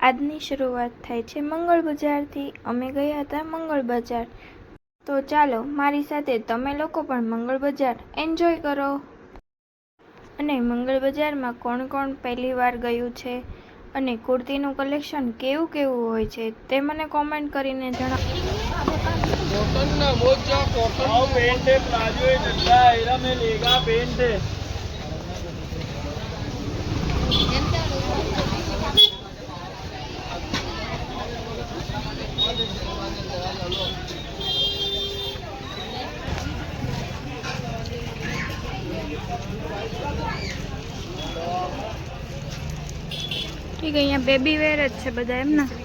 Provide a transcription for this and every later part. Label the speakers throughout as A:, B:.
A: આજની શરૂઆત થાય છે મંગળ બજારથી. અમે ગયા હતા મંગળ બજાર. તો ચાલો, મારી સાથે તમે લોકો પણ મંગળ બજાર એન્જોય કરો. અને મંગળ બજારમાં કોણ કોણ પહેલી વાર ગયું છે અને કુર્તીનું કલેક્શન કેવું કેવું હોય છે તે મને કોમેન્ટ કરીને જણાવો.
B: कॉटन ना मोजा कॉटन और पेंट है प्लाजो है डंडा एरा में लेगा पेंट है
A: ઠીક અહીંયા બેબી વેર જ છે બધા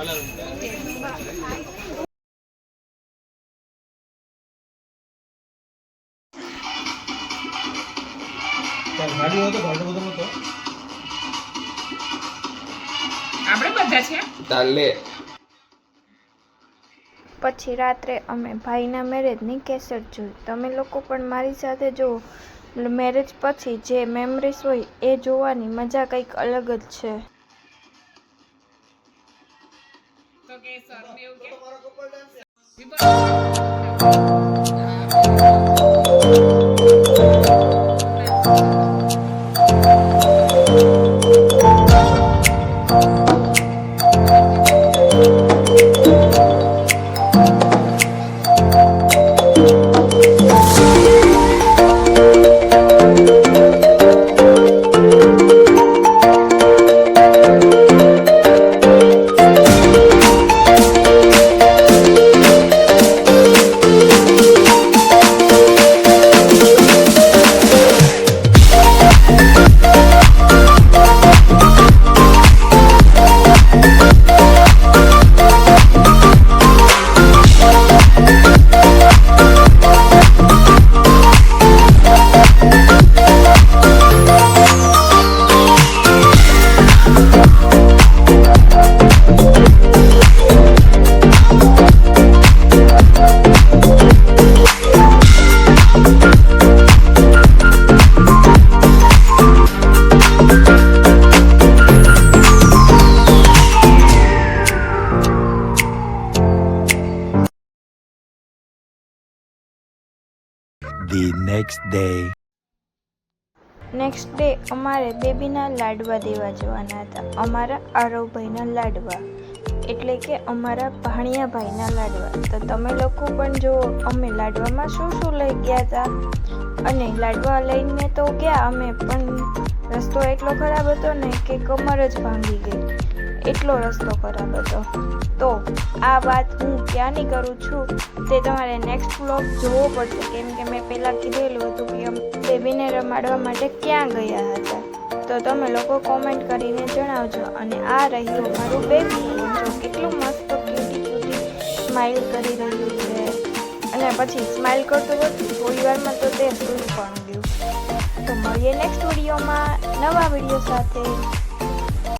C: આપણે બધા છે?
B: डाले
A: પછી રાત્રે અમે ભાઈના મેરેજની કેસેટ જોઈ. તમે લોકો પણ મારી સાથે જુઓ મેરેજ પછી જે મેમરીઝ હોય એ જોવાની મજા કંઈક અલગ જ છે.
C: કે સર એવું કે?
D: The next day.
A: Next day અમારે બેબીના લાડવા દેવા જવાના હતા. અમારા આરવભાઈના લાડવા. એટલે કે અમારા ભાણિયા ભાઈના લાડવા. તો તમે લોકો પણ જુઓ, અમે લાડવામાં શું શું લઈ ગયા હતા અને લાડવા લઈને તો ગયા, અમે પણ રસ્તો એટલો ખરાબ હતો ને કે કમર જ ભાંગી ગઈ. એટલો રસ્તો ખરાબ હતો. તો આ વાત હું ક્યાંની કરું છું તે તમારે નેક્સ્ટ બ્લોગ જોવો પડશે. કેમ કે મેં પહેલાં કીધેલું હતું કે બેબીને રમાડવા માટે ક્યાં ગયા હતા. તો તમે લોકો કોમેન્ટ કરીને જણાવજો. અને આ રહ્યું મારું બેબી જો કેટલું મસ્ત ક્યુટી ક્યુટી સ્માઇલ કરી રહ્યું છે. અને પછી સ્માઇલ કરતું હતું થોડી વારમાં તો તે સુઈ પણ ગયું. તો મળીએ નેક્સ્ટ વિડીયોમાં નવા વીડિયો સાથે.